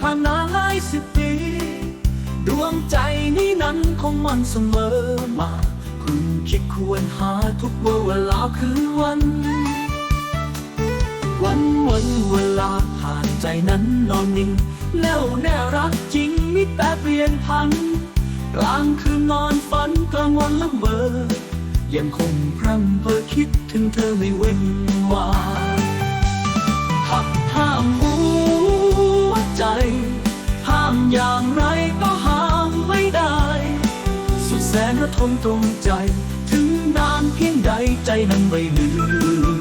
ผ่านนาหลายสิบปี ดวงใจนี้นั้นของมันเสมอมา คุณคิดควรหาทุกเวลาคือวัน วันวันเวลาผ่านใจนั้นนอนนิ่ง แล้วแน่รักจริงมิแต่เปลี่ยนพัน กลางคืนนอนฝันกลางวันละเมอยังคงพร่ำเพ้อคิดถึงเธอไม่เว้นวาง อย่างไรก็ห้ามไม่ได้ สุดแสนระทมตรงใจ ถึงนานเพียงใดใจนั้นไม่ลืม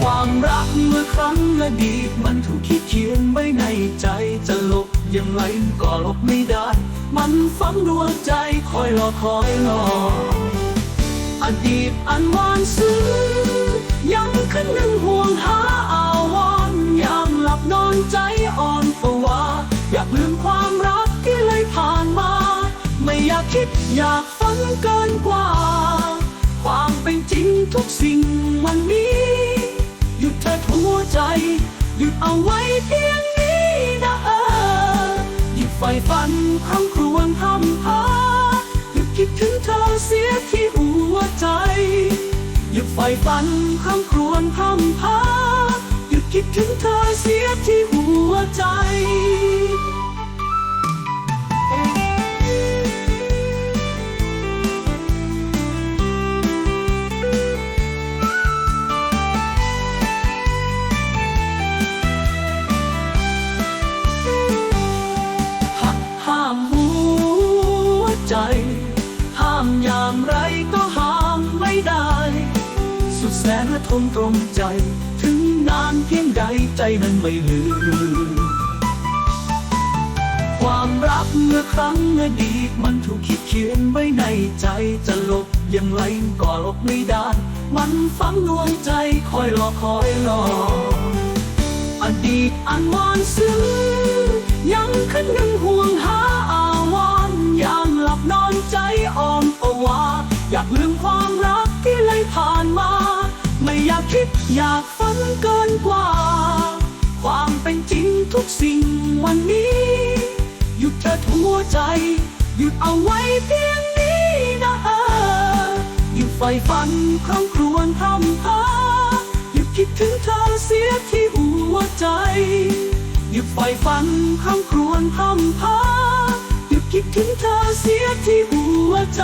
ความรักเมื่อครั้งอดีตมันถูกคิดเขียนไว้ในใจจะลบยังไงก็ลบไม่ได้ มันฝังดวงใจคอยรอคอยรออดีตอันหวานซึ้ อยากฝันเกินกว่า ความเป็นจริงทุกสิ่งมันมีหยุดเธอหัวใจ หยุดเอาไว้เพียงนี้นะเออหยุดไฟฝันคำครวญทำพาหยุดคิดถึงเธอเสียที่หัวใจ หยุดไฟฝันคำครวญทำพาหยุดคิดถึงเธอเสียที่หัวใจ อย่างไรก็ห้ามไม่ได้ สุดแสนระทมตรงใจ ถึงนานเพียงใดใจนั้นไม่ลืม ความรักเมื่อครั้งอดีตมันถูกคิดเขียนไว้ในใจจะลบย่างไรก็ลบไม่ได้ มันฝังดวงใจคอยรอคอยรอ อดีตอันหวานซึ้งยังคืนนึงห่วงหา นอนใจอ่อนประวาอยากลืมความรักที่เลยผ่านมา ไม่อยากคิดอยากฝันเกินกว่า ความเป็นจริงทุกสิ่งวันนี้ หยุดเธอหัวใจ หยุดเอาไว้เพียงนี้นะเออหยุดไฟฝันครั้งครวญทำพาหยุดคิดถึงเธอเสียที่หัวใจ หยุดไฟฝันคำครวญพำพา คิดถึงเธอเสียที่หัวใจ